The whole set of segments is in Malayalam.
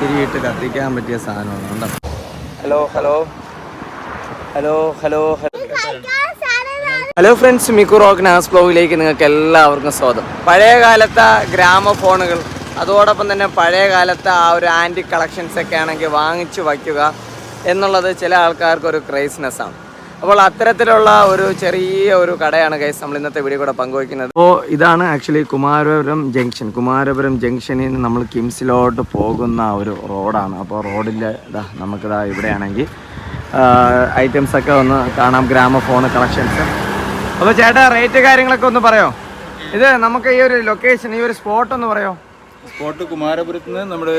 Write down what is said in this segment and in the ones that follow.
തിരിയിട്ട് കത്തിക്കാൻ പറ്റിയ സാധനമാണ്. കണ്ടോ hello hello hello hello hello friends Miku റോക്ക് നാസ് ബ്ലോഗിലേക്ക് നിങ്ങൾക്ക് എല്ലാവർക്കും സ്വാഗതം. പഴയ കാലത്തെ ഗ്രാമഫോണുകൾ അതോടൊപ്പം തന്നെ പഴയ കാലത്തെ ആ ഒരു ആന്റി കളക്ഷൻസൊക്കെ ആണെങ്കിൽ വാങ്ങിച്ചു വയ്ക്കുക എന്നുള്ളത് ചില ആൾക്കാർക്കൊരു ക്രൈസ്നെസ്സാണ് അപ്പോൾ അത്തരത്തിലുള്ള ഒരു ചെറിയ ഒരു കടയാണ് ഗൈസ് നമ്മൾ ഇന്നത്തെ വീഡിയോ കൂടെ പങ്കുവയ്ക്കുന്നത്. അപ്പോൾ ഇതാണ് ആക്ച്വലി കുമാരപുരം ജംഗ്ഷൻ കുമാരപുരം ജംഗ്ഷനിൽ നിന്ന് നമ്മൾ കിംസിലോട്ട് പോകുന്ന ഒരു റോഡാണ്. അപ്പോൾ റോഡിൽ ഇതാ നമുക്കിതാ ഇവിടെയാണെങ്കിൽ ഐറ്റംസ് ഒക്കെ ഒന്ന് കാണാം ഗ്രാമഫോൺ കളക്ഷൻസ് അപ്പോൾ ചേട്ടാ റേറ്റ് കാര്യങ്ങളൊക്കെ ഒന്ന് പറയോ? ഇത് നമുക്ക് ഈ ഒരു ലൊക്കേഷൻ ഈ ഒരു സ്പോട്ട് ഒന്ന് പറയോ? സ്പോട്ട് കുമാരപുരത്ത് നിന്ന് നമ്മുടെ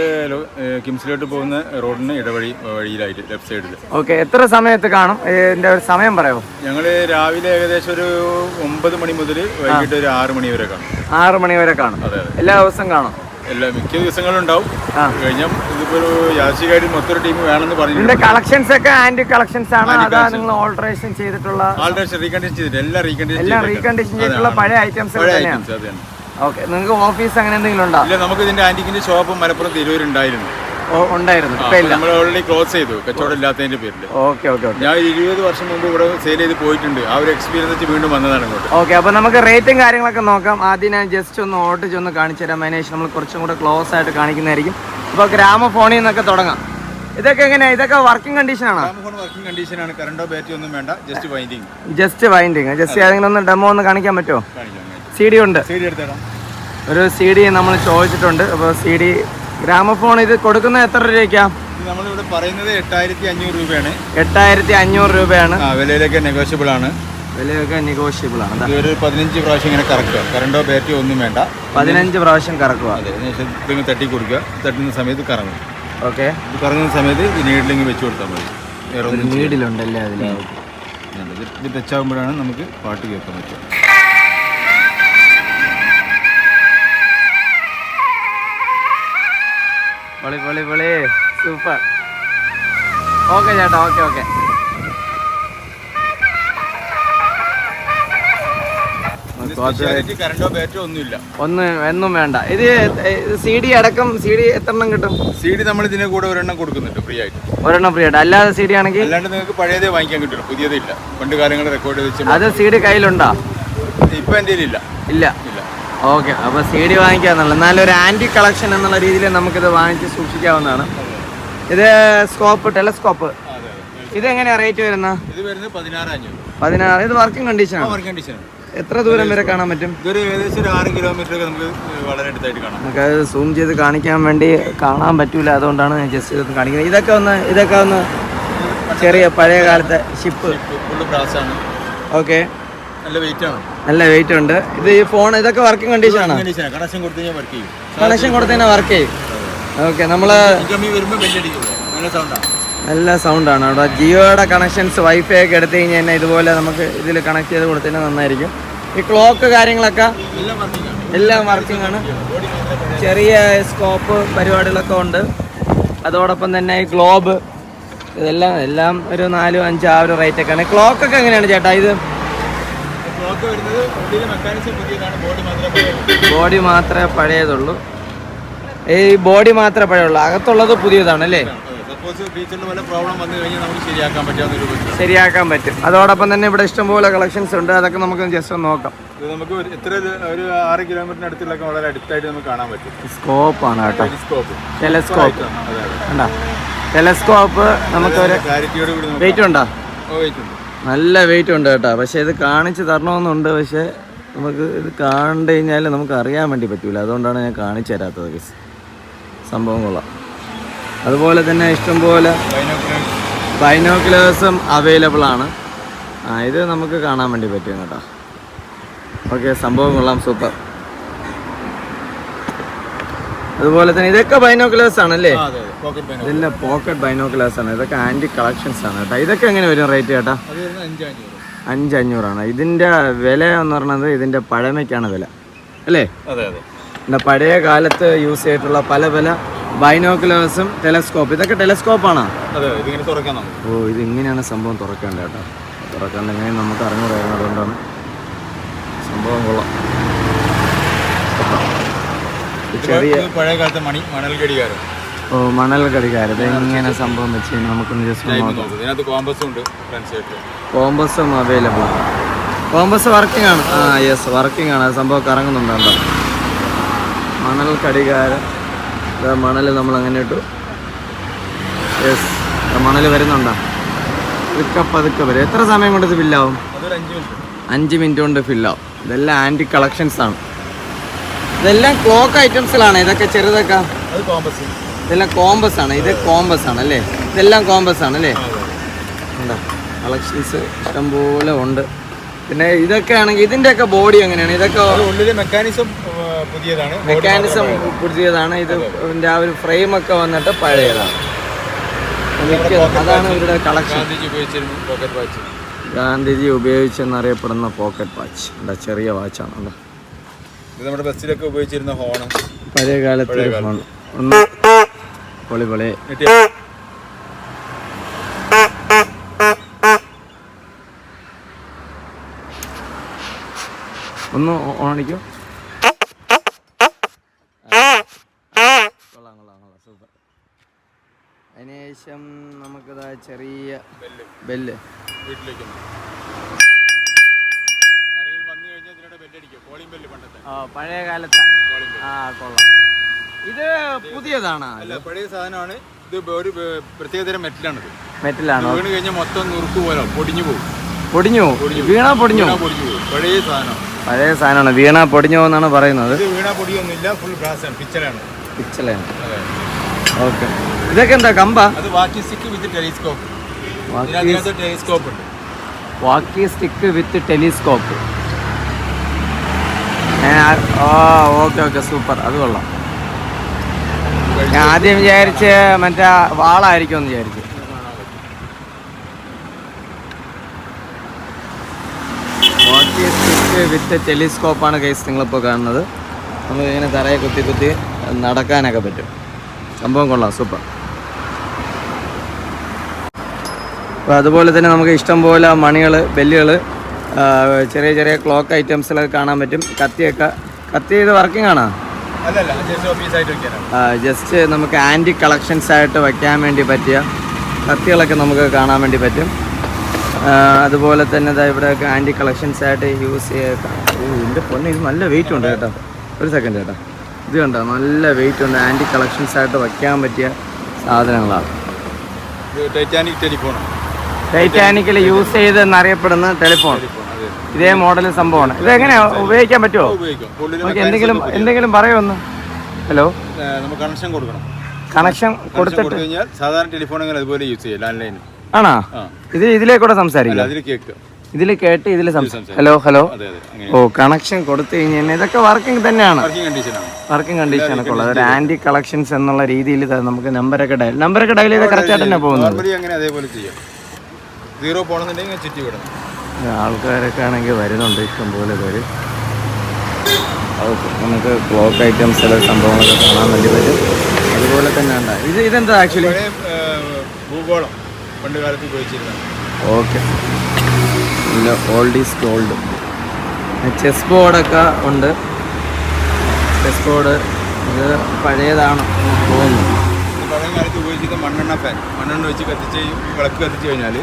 കിംസിലോട്ട് പോകുന്ന റോഡിന് ഇടവഴി വഴിയിലായിട്ട് ലെഫ്റ്റ് സൈഡിൽ ഓക്കെ എത്ര സമയത്ത് കാണും? ഇതിന്റെ ഒരു സമയം പറയാമോ ഞങ്ങൾ രാവിലെ ഏകദേശം ഒരു ഒമ്പത് മണി മുതൽ വൈകിട്ട് ഒരു ആറ് മണി വരെ കാണും. ആറ് മണി വരെ കാണും. അതെ അതെ. എല്ലാ ദിവസം കാണും? എല്ലാ മിക്ക ദിവസങ്ങളും ഉണ്ടാവും കഴിഞ്ഞ ഇതിപ്പോ ഒരു യാസികായിട്ട് മൊത്തം ടീം വേണമെന്ന് പറഞ്ഞു കളക്ഷൻസ് ഒക്കെ ആന്റി കളക്ഷൻസ് ആണ്. അതാ നിങ്ങൾ ഓൾട്രേഷൻ ചെയ്തിട്ടുള്ള ഓൾട്രേഷൻ റീകണ്ടീഷൻ ചെയ്തിട്ട് എല്ലാം റീകണ്ടീഷൻ എല്ലാം റീകണ്ടീഷൻ ചെയ്തിട്ടുള്ള പഴയ ഐറ്റംസ് പഴയ ഐറ്റംസ് അത് തന്നെ. ഓക്കെ നിങ്ങൾക്ക് ഓഫീസ് അങ്ങനെ എന്തെങ്കിലും ഉണ്ടോ? ഇല്ല നമുക്ക് ഇതിന്റെ ആന്റിക്കിന്റെ ഷോപ്പ് മലപ്പുറം ഓ, ഉണ്ടായിരുന്നു. ഇല്ല. നമ്മൾ ഓൾറെഡി ക്ലോസ് ചെയ്തു കച്ചവടം ഇല്ലാത്തതിന്റെ പേരിൽ ഓക്കെ ഓക്കെ ഞാൻ ഇരുപത് വർഷം മുമ്പ് ഇവിടെ സെയിൽ ചെയ്ത് പോയിട്ടുണ്ട്. ആ ഒരു എക്സ്പീരിയൻസ് വെച്ച് വീണ്ടും വന്നതാണ് ഇങ്ങോട്ട്. ഓക്കെ അപ്പൊ നമുക്ക് റേറ്റും കാര്യങ്ങളൊക്കെ നോക്കാം. ആദ്യം ഞാൻ ജസ്റ്റ് ഒന്ന് ഓട്ടിച്ച് ഒന്ന് കാണിച്ചു തരാം. അതിനുശേഷം നമ്മൾ കുറച്ചും കൂടെ ക്ലോസ് ആയിട്ട് കാണിക്കുന്നതായിരിക്കും. ഇപ്പൊ ഗ്രാമഫോണിൽ നിന്നൊക്കെ തുടങ്ങാം. ഇതൊക്കെ എങ്ങനെയാ? ഇതൊക്കെ വർക്കിംഗ് കണ്ടീഷൻ ആണോ? വർക്കിംഗ് കണ്ടീഷൻ ആണ്. കറണ്ടോ ബാറ്ററി ഒന്നും വേണ്ട. Just winding just winding just ഏതെങ്കിലും ഒന്ന് ഡെമോ ഒന്ന് കാണിക്കാൻ പറ്റുമോ? കാണിക്കാം സി ഡി ഉണ്ട്. ഒരു സി ഡി നമ്മൾ ചോദിച്ചിട്ടുണ്ട്. അപ്പോൾ സി ഡി ഗ്രാമഫോൺ ഇത് കൊടുക്കുന്ന എത്ര രൂപയ്ക്കാ? നമ്മളിവിടെ പറയുന്നത് എട്ടായിരത്തി അഞ്ഞൂറ് രൂപയാണ്. എട്ടായിരത്തി അഞ്ഞൂറ് രൂപയാണ്. ആ വിലയിലൊക്കെ നെഗോഷ്യബിൾ ആണ്. വിലയൊക്കെ നെഗോഷ്യബിൾ ആണ് ഒരു പതിനഞ്ച് പ്രാവശ്യം ഇങ്ങനെ കറക്കുക. കറണ്ടോ ഒന്നും വേണ്ട. പതിനഞ്ച് പ്രാവശ്യം കറക്കുക. അതെ അതിനുശേഷം ഇതിങ്ങ് തട്ടി കൊടുക്കുക. തട്ടുന്ന സമയത്ത് കറങ്ങും. ഓക്കെ. ഇത് കറങ്ങുന്ന സമയത്ത് ഈ നീഡിലിങ് വെച്ച് കൊടുത്താൽ മതി. വേറെ ഒരു ഒന്നും നീഡിലുണ്ടല്ലേ അതിൽ ചെയ്യണ്ട. ഇത് ഇത് ടച്ച് ആകുമ്പോഴാണ് നമുക്ക് പാട്ട് കേൾക്കാൻ പറ്റുക. പൊളി പൊളി പൊളി. സൂപ്പർ. ഓക്കെ ചേട്ടാ ഓക്കെ ഓക്കെ. ഒന്ന് എന്നും വേണ്ട. ഇത് സി ഡി അടക്കം സി ഡി എത്ര എണ്ണം കിട്ടും? സി ഡി നമ്മൾ ഇതിന്റെ കൂടെ ഒരെണ്ണം കൊടുക്കുന്നുണ്ട് ഫ്രീ ആയിട്ട്. ഒരെണ്ണം ഫ്രീ ആയിട്ട്. അല്ലാതെ സി ഡി ആണെങ്കിൽ? അല്ലാണ്ട് നിങ്ങൾക്ക് പഴയതേ വാങ്ങിക്കാൻ കിട്ടില്ല പുതിയതില്ല പണ്ട് കാലങ്ങളെ റെക്കോർഡ് ചെയ്ത് അത് സി ഡി കയ്യിലുണ്ടോ? ഇപ്പൊ എന്റെ ഇല്ല ഇല്ല. ഓക്കെ അപ്പോൾ സി ഡി വാങ്ങിക്കാന്നുള്ള. എന്നാലും ഒരു ആന്റി കളക്ഷൻ എന്നുള്ള രീതിയിൽ നമുക്കിത് വാങ്ങിച്ച് സൂക്ഷിക്കാവുന്നതാണ്. ഇത് സ്കോപ്പ് ടെലസ്കോപ്പ് അതെ അതെ. ഇത് എങ്ങനെയാണ് റേറ്റ് വരുന്ന ഇത് വരുന്നത് പതിനാറ് ഇത് വർക്കിംഗ് കണ്ടീഷനാണ് വർക്കിംഗ് കണ്ടീഷൻ എത്ര ദൂരം വരെ കാണാൻ പറ്റും? ഇതൊരു ഏകദേശം ഒരു ആറ് കിലോമീറ്റർ ഒക്കെ നമുക്ക് വളരെ അടുത്തായിട്ട് കാണാം. നമുക്കത് സൂം ചെയ്ത് കാണിക്കാൻ വേണ്ടി കാണാൻ പറ്റൂല. അതുകൊണ്ടാണ് ഞാൻ ജസ്റ്റ് ഇതൊന്ന് കാണിക്കുന്നത്. ഇതൊക്കെ ഒന്ന് ഇതൊക്കെ ഒന്ന് ചെറിയ പഴയ കാലത്തെ ഷിപ്പ് ഫുള്ള് ഓക്കെ നല്ല വെയിറ്റ് ആണ്. നല്ല വെയിറ്റ് ഉണ്ട്. ഇത് ഈ ഫോൺ ഇതൊക്കെ വർക്കിംഗ് കണ്ടീഷൻ കണക്ഷൻ കൊടുത്തു കഴിഞ്ഞാൽ വർക്ക് ചെയ്യും. കണക്ഷൻ കൊടുത്തതിനെ വർക്ക് ചെയ്യും. ഓക്കെ നമ്മൾ നല്ല സൗണ്ട് ആണ്. അവിടെ ജിയോയുടെ കണക്ഷൻസ് വൈഫൈ ഒക്കെ എടുത്തു കഴിഞ്ഞാൽ തന്നെ ഇതുപോലെ നമുക്ക് ഇതിൽ കണക്ട് ചെയ്ത് കൊടുത്തതിന് നന്നായിരിക്കും. ഈ ക്ലോക്ക് കാര്യങ്ങളൊക്കെ എല്ലാം വർക്കിംഗ് ആണ്. ആണ്. ചെറിയ സ്കോപ്പ് പരിപാടികളൊക്കെ ഉണ്ട്. അതോടൊപ്പം തന്നെ ഈ ഗ്ലോബ് ഇതെല്ലാം എല്ലാം ഒരു നാലും അഞ്ച് ആ ഒരു റേറ്റൊക്കെയാണ് ക്ലോക്കൊക്കെ ഒക്കെ എങ്ങനെയാണ് ചേട്ടാ ഇത്? ക്ലോക്ക് വരുന്നത് വണ്ടിയിലെ മെക്കാനിസം പുതിയതാണ് ബോഡി മാത്രമേ പഴയതുള്ളൂ. ബോഡി മാത്രമേ പഴയതുള്ളൂ. ഈ ബോഡി മാത്രമേ പഴയുള്ളൂ അകത്തുള്ളത് പുതിയതാണ് അല്ലേ? ശരിയാക്കാൻ പറ്റും. അതോടൊപ്പം തന്നെ ഇവിടെ ഇഷ്ടംപോലെ കളക്ഷൻസ് ഉണ്ട്. അതൊക്കെ നമുക്ക് ജസ്റ്റ് ഒന്ന് നോക്കാം. നമുക്ക് എത്ര ഒരു- ഒരു ആറ് കിലോമീറ്ററിന് അടുത്തുള്ളൊക്കെ വളരെ അടുത്തായിട്ട് നമുക്ക് കാണാൻ പറ്റും. സ്കോപ്പാണ് കേട്ടോ. ടെലിസ്കോപ്പ് ടെലസ്കോപ്പ് നമുക്ക് ഒരു വെയിറ്റ് ഉണ്ടോ? വെയിറ്റ് ഉണ്ട്. നല്ല വെയിറ്റ് ഉണ്ട് കേട്ടോ. പക്ഷേ ഇത് കാണിച്ച് തരണമെന്നുണ്ട്. പക്ഷേ നമുക്ക് ഇത് കണ്ടു കഴിഞ്ഞാൽ നമുക്ക് അറിയാൻ വേണ്ടി പറ്റൂല. അതുകൊണ്ടാണ് ഞാൻ കാണിച്ചു തരാത്തത് guys. സംഭവം കൊള്ളാം. അതുപോലെ തന്നെ ഇഷ്ടംപോലെ ബൈനോക്കുലേഴ്സും അവൈലബിൾ ആണ്. ആ ഇത് നമുക്ക് കാണാൻ വേണ്ടി പറ്റും കേട്ടോ. ഓക്കെ സംഭവം കൊള്ളാം. സൂപ്പർ അതുപോലെ തന്നെ ഇതൊക്കെ ബൈനോക്കുലേഴ്സ് ആണല്ലേ? ഇതെല്ലാം പോക്കറ്റ് ബൈനോക്കുലേഴ്സ് ആണ്. ഇതൊക്കെ ആന്റി കളക്ഷൻസ് ആണ് കേട്ടോ. ഇതൊക്കെ എങ്ങനെ വരും റേറ്റ് ചേട്ടാ? അഞ്ചഞ്ഞൂറാണ് ഇതിന്റെ വില എന്ന് പറയുന്നത് ഇതിന്റെ പഴമയ്ക്കാണ് വില. അല്ലേ? ഇതിന്റെ പഴയ കാലത്ത് യൂസ് ചെയ്തിട്ടുള്ള പല പല ബൈനോക്കുലേഴ്സും ടെലസ്കോപ്പ് ഇതൊക്കെ ടെലസ്കോപ്പാണോ ഓ ഇത് ഇങ്ങനെയാണ് സംഭവം തുറക്കേണ്ടത് കേട്ടോ. തുറക്കാണ്ട് എങ്ങനെയും നമുക്ക് അറിഞ്ഞു പറയുന്നതുകൊണ്ടാണ് സംഭവം കൊള്ളാം ഇത് ചെറിയ പഴയ കാലത്തെ മണി മണൽ ഘടികാരം ഓ മണൽ കടികാരം ഇത് ഇങ്ങനെ സംഭവം വെച്ച് നമുക്കൊന്ന് ജസ്റ്റ് കോമ്പസും ഉണ്ട് അവൈലബിൾ ആണ്. കോമ്പസ് വർക്കിംഗ് ആണ്. ആ യെസ് വർക്കിംഗ് ആണ്. സംഭവം കറങ്ങുന്നുണ്ടോ മണൽ കടികാരം ഇതാ മണൽ നമ്മൾ അങ്ങനെ ഇട്ടു. യെസ് മണൽ വരുന്നുണ്ടോ? പതുക്കെ പതുക്കെ വരും. എത്ര സമയം കൊണ്ട് ഇത് ഫില്ലാവും അതൊരു അഞ്ച് മിനിറ്റ് അഞ്ച് മിനിറ്റ് കൊണ്ട് ഫില്ലാവും ഇതെല്ലാം ആന്റി കളക്ഷൻസ് ആണ്. ഇതെല്ലാം ക്ലോക്ക് ഐറ്റംസിലാണ് ഇതൊക്കെ ചെറുതൊക്കെ. ഇതെല്ലാം കോമ്പസ് ആണ്. ഇത് കോമ്പസ് ആണ് അല്ലേ? ഇതെല്ലാം കോമ്പസ് ആണ് അല്ലേ? കളക്ഷൻസ് ഇഷ്ടംപോലെ ഉണ്ട്. പിന്നെ ഇതൊക്കെ ആണെങ്കിൽ ഇതിന്റെയൊക്കെ ബോഡി എങ്ങനെയാണ്? ഇതൊക്കെ ഉള്ളിലെ മെക്കാനിസം പുതിയതാണ്. മെക്കാനിസം പുതിയതാണ്. ഇത് ഇതിന്റെ ആ ഒരു ഫ്രെയിം ഒക്കെ വന്നിട്ട് പഴയതാണ്. അതാണ് ഇവരുടെ കളക്ഷൻ ഗാന്ധിജി ഉപയോഗിച്ചെന്നറിയപ്പെടുന്ന പോക്കറ്റ് വാച്ച് എന്താ ചെറിയ വാച്ചാണ് ഇത് നമ്മുടെ ബസ്സിലൊക്കെ ഉപയോഗിച്ചിരുന്ന ഹോണ് പഴയ കാലത്തെ ഹോൺ ഒന്ന് പൊളി പൊളി. ഒന്ന് ഓണിക്കോ കൊള്ളാം കൊള്ളാം കൊള്ളാം. സൂപ്പർ. അതിനുശേഷം നമുക്കിതാ ചെറിയ ബെല്ല്. വീട്ടിലേക്ക് വന്നു. കഴിഞ്ഞാൽ ഇതിനോട് ബെല്ലടിക്കും. കോളിംഗ് ബെല്ല് പണ്ടത്തെ ആ പഴയ കാലത്ത് ആ കൊള്ളാം. ഇത് പുതിയതാണ്? അല്ല പഴയ സാധനമാണ്. ഇത് ഒരു പ്രത്യേകതരം മെറ്റലാണ് മെറ്റലാണ് വീണ് കഴിഞ്ഞാൽ മൊത്തം നുറുക്ക് പോലെ പൊടിഞ്ഞു പോകും. പൊടിഞ്ഞു വീണാ പൊടിഞ്ഞു പഴയ സാധനം പഴയ സാധനമാണ്. വീണാ പൊടിഞ്ഞു എന്നാണ് പറയുന്നത്. വീണാ പൊടിയൊന്നുമില്ല ഫുൾ ഗ്ലാസ് ആണ്. പിച്ചറാണ് പിച്ചലാണ് അതെ. ഓക്കെ. ഇതൊക്കെ എന്താ കമ്പ? അത് വാക്കി സ്റ്റിക്ക് വിത്ത് ടെലിസ്കോപ്പ് ടെലിസ്കോപ്പ് ഉണ്ട്. വാക്കി സ്റ്റിക്ക് വിത്ത് ടെലിസ്കോപ്പ് ആ ഓക്കെ ഓക്കെ സൂപ്പർ. അത് കൊള്ളാം. ഞാൻ ആദ്യം വിചാരിച്ച് മറ്റേ വാളായിരിക്കും എന്ന് വിചാരിച്ചു. വിത്ത് ടെലിസ്കോപ്പാണ് കേസ് നിങ്ങളിപ്പോൾ കാണുന്നത്. നമുക്ക് ഇങ്ങനെ തറയെ കുത്തി കുത്തി നടക്കാനൊക്കെ പറ്റും. സംഭവം കൊള്ളാം സൂപ്പർ. അപ്പോൾ അതുപോലെ തന്നെ നമുക്ക് ഇഷ്ടം പോലെ മണികൾ ബെല്ലുകൾ ചെറിയ ചെറിയ ക്ലോക്ക് ഐറ്റംസിലൊക്കെ കാണാൻ പറ്റും. കത്തിയൊക്കെ കത്തി ചെയ്ത് വർക്കിംഗ് ആണോ? ജസ്റ്റ് നമുക്ക് ആന്റി കളക്ഷൻസ് ആയിട്ട് വയ്ക്കാൻ വേണ്ടി പറ്റിയ കത്തികളൊക്കെ നമുക്ക് കാണാൻ വേണ്ടി പറ്റും. അതുപോലെ തന്നെ ഇതാ ഇവിടെയൊക്കെ ആന്റി കളക്ഷൻസ് ആയിട്ട് യൂസ് ചെയ്യുക ഓ ഇതിന്റെ പൊന്നെ ഇത് നല്ല വെയിറ്റ് ഉണ്ട് കേട്ടോ. ഒരു സെക്കൻഡ് കേട്ടോ. ഇത് കണ്ടോ നല്ല വെയിറ്റ് ഉണ്ട്. ആന്റി കളക്ഷൻസ് ആയിട്ട് വയ്ക്കാൻ പറ്റിയ സാധനങ്ങളാണ്. ടൈറ്റാനിക് ടെലിഫോണാണ്. ടൈറ്റാനിക്കിൽ യൂസ് ചെയ്തെന്നറിയപ്പെടുന്ന ടെലിഫോൺ ടെലിഫോൺ. ഇതേ മോഡൽ സംഭവമാണ്. ഇത് എങ്ങനെയാ? ഉപയോഗിക്കാൻ പറ്റുമോ എന്തെങ്കിലും എന്തെങ്കിലും പറയുമെന്ന് ഹലോ നമുക്ക് കണക്ഷൻ കൊടുക്കണം. കണക്ഷൻ കൊടുത്തിട്ട് കഴിഞ്ഞാൽ സാധാരണ ടെലിഫോണുകൾ അതുപോലെ യൂസ് ചെയ്യാം ലാൻഡ് ലൈൻ ആണോ? ഇത് ഇതിലേക്കൂടെ സംസാരിക്കും അതിൽ ഇതിൽ കേട്ട് ഇതിൽ. ഹലോ ഹലോ ഓ കണക്ഷൻ കൊടുത്തു കഴിഞ്ഞാൽ ഇതൊക്കെ വർക്കിംഗ് തന്നെയാണ്. വർക്കിംഗ് കണ്ടീഷൻ ഒക്കെ ഉള്ളത്. ഒരു ആന്റി കളക്ഷൻസ് എന്നുള്ള രീതിയിൽ നമുക്ക് നമ്പറൊക്കെ ഡയൽ നമ്പറൊക്കെ ഡയൽ ചെയ്ത് കറക്റ്റ് ആയിട്ട് തന്നെ പോകുന്നത് നോർമലി അങ്ങനെ അതേപോലെ ചെയ്യാം സീറോ പോകണമെന്നുണ്ടെങ്കിൽ ചുറ്റി വിടണം. ആൾക്കാരൊക്കെ ആണെങ്കിൽ വരുന്നുണ്ട് ഇഷ്ടംപോലെ പേര്. ഓക്കെ നമുക്ക് ക്ലോക്ക് ഐറ്റംസ് ചില സംഭവങ്ങളൊക്കെ കാണാൻ വേണ്ടി പറ്റും. അതുപോലെ തന്നെ ഉണ്ട്. ഇത് ഇതെന്താ ആക്ച്വലി? ഭൂഗോളം പണ്ട് കാലത്ത് ഉപയോഗിച്ചിരുന്നത് ഓക്കെ. പിന്നെ ഓൾഡ് ഈസ് ഗോൾഡ് ചെസ് ബോർഡൊക്കെ ഉണ്ട്. ചെസ് ബോർഡ് ഇത് പഴയതാണ് തോന്നുന്നു. പഴയ കാലത്ത് ഉപയോഗിച്ചിരുന്ന മണ്ണെണ്ണ ഫാൻ മണ്ണെണ്ണ വെച്ച് കത്തിച്ച് വിളക്ക് കത്തിച്ച് കഴിഞ്ഞാൽ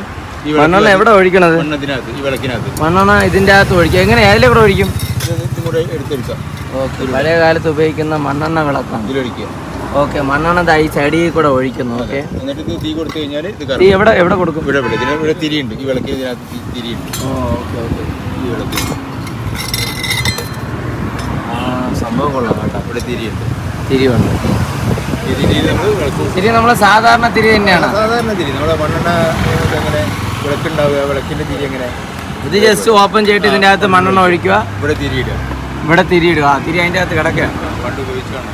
മണ്ണെണ്ണ എവിടെ ഒഴിക്കണത്? ഈ വിളക്കിനകത്ത്. മണ്ണെണ്ണ ഇതിന്റെ അകത്ത് ഒഴിക്കുക. എങ്ങനെ? അതിലെ കൂടെ ഒഴിക്കും? കൂടെ എടുത്തെടുക്കാം ഓക്കെ പഴയ കാലത്ത് ഉപയോഗിക്കുന്ന മണ്ണെണ്ണ വിളക്കാണ്. ഇതിലൊഴിക്കുക. ഓക്കെ മണ്ണെണ്ണ ഈ ചെടിയിൽ കൂടെ ഒഴിക്കുന്നു. ഓക്കെ. എന്നിട്ട് ഇത് തീ കൊടുത്തു കഴിഞ്ഞാൽ ഇത് കറങ്ങും. എവിടെ എവിടെ കൊടുക്കും? ഇവിടെ ഇവിടെ. ഇതിന് ഇവിടെ തിരിയുണ്ട്. ഈ വിളക്കിന് ഇതിനകത്ത് തി- തിരിയുണ്ട്. Okay okay. ഈ വിളക്ക് ആ സംഭവം കൊള്ളാം കേട്ടോ. ഇവിടെ തിരിയുണ്ട്. തിരിവുണ്ട് ഈ തിരിയിൽ നമ്മൾ വിളക്ക്. തിരി നമ്മൾ സാധാരണ തിരി തന്നെയാണ്. സാധാരണ തിരി. നമ്മുടെ മണ്ണെണ്ണ വിളക്കുണ്ടാവുക വിളക്കിന്റെ തിരി എങ്ങനെ? ഇത് ജസ്റ്റ് ഓപ്പൺ ചെയ്തിട്ട് ഇതിന്റെ അകത്ത് മണ്ണെണ്ണ ഒഴിക്കുക. ഇവിടെ തിരിയിടുക ഇവിടെ തിരിയിടുക ആ തിരി അതിന്റെ അകത്ത് കിടക്കുക. പണ്ട് ഉപയോഗിച്ചാണ്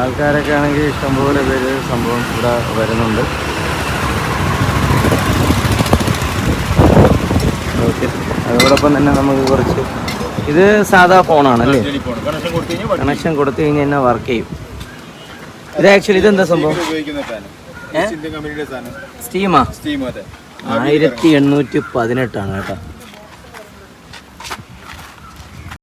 ആൾക്കാരൊക്കെ ആണെങ്കിൽ ഇഷ്ടംപോലെ പേര് സംഭവം ഇവിടെ വരുന്നുണ്ട്. ഓക്കെ. അതോടൊപ്പം തന്നെ നമുക്ക് കുറച്ച് ഇത് സാധാ ഫോണാണ് അല്ലേ? കണക്ഷൻ കൊടുത്തു കഴിഞ്ഞാൽ കണക്ഷൻ കൊടുത്തു വർക്ക് ചെയ്യും? ഇത് ആക്ച്വലി ഇതെന്താ സംഭവം? സ്റ്റീമാ സ്റ്റീം അതെ. ആയിരത്തി എണ്ണൂറ്റി പതിനെട്ടാണ് കേട്ടോ.